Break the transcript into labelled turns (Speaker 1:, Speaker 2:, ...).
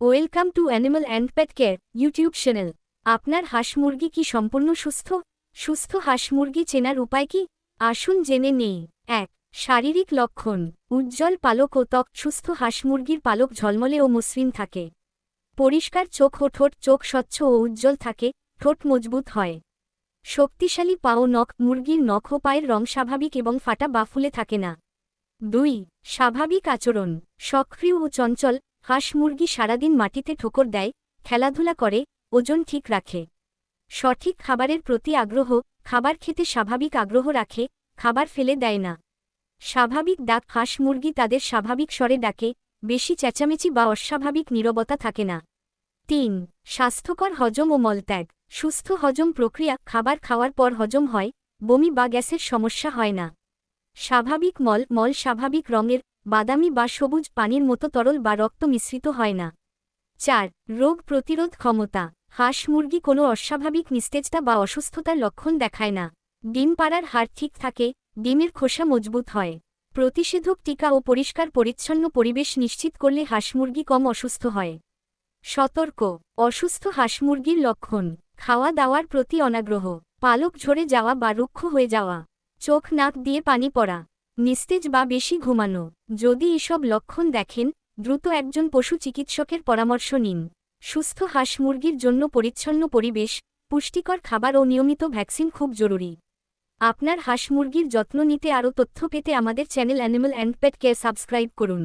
Speaker 1: Welcome to animal and pet care YouTube channel. আপনার হাঁস মুরগি কি সম্পূর্ণ সুস্থ? সুস্থ হাঁস মুরগি চেনার উপায় কি? আসুন জেনে নেই। এক, শারীরিক লক্ষণ। উজ্জ্বল পালক ও ত্বক। সুস্থ হাঁস মুরগির পালক ঝলমলে ও মসৃণ থাকে। পরিষ্কার চোখ ও ঠোঁট। চোখ স্বচ্ছ ও উজ্জ্বল থাকে। ঠোঁট মজবুত হয়। শক্তিশালী পা ও নখ। মুরগির নখ ও পায়ের রং স্বাভাবিক এবং ফাটা বা ফুলে থাকে না। দুই, স্বাভাবিক আচরণ। সক্রিয় ও চঞ্চল। হাঁস মুরগি সারাদিন মাটিতে ঠোকর দেয়, খেলাধুলা করে, ওজন ঠিক রাখে। সঠিক খাবারের প্রতি আগ্রহ, খাবার খেতে স্বাভাবিক আগ্রহ রাখে, খাবার ফেলে দেয় না। স্বাভাবিক ডাক, হাঁস মুরগি তাদের স্বাভাবিক স্বরে ডাকে, বেশি চেঁচামেচি বা অস্বাভাবিক নীরবতা থাকে না। তিন, স্বাস্থ্যকর হজম ও মলত্যাগ। সুস্থ হজম প্রক্রিয়া, খাবার খাওয়ার পর হজম হয়, বমি বা গ্যাসের সমস্যা হয় না। স্বাভাবিক মল মল স্বাভাবিক রঙের বাদামি বা সবুজ পানির মতো তরল বা রক্ত মিশ্রিত হয় না। চার, রোগ প্রতিরোধ ক্ষমতা। হাঁস মুরগি কোনো অস্বাভাবিক নিস্তেজতা বা অসুস্থতার লক্ষণ দেখায় না। ডিম পাড়ার হার ঠিক থাকে, ডিমের খোসা মজবুত হয়। প্রতিষেধক টিকা ও পরিষ্কার পরিচ্ছন্ন পরিবেশ নিশ্চিত করলে হাঁস মুরগি কম অসুস্থ হয়। সতর্ক। অসুস্থ হাঁস মুরগির লক্ষণ। খাওয়া দাওয়ার প্রতি অনাগ্রহ। পালক ঝরে যাওয়া বা রুক্ষ হয়ে যাওয়া। চোখ, নাক দিয়ে পানি পড়া। নিস্তেজ বা বেশি ঘুমানো। যদি এসব লক্ষণ দেখেন, দ্রুত একজন পশু চিকিৎসকের পরামর্শ নিন। সুস্থ হাঁস মুরগির জন্য পরিচ্ছন্ন পরিবেশ, পুষ্টিকর খাবার ও নিয়মিত ভ্যাকসিন খুব জরুরি। আপনার হাঁস মুরগির যত্ন নিতে আরও তথ্য পেতে আমাদের channel animal and pet care subscribe করুন।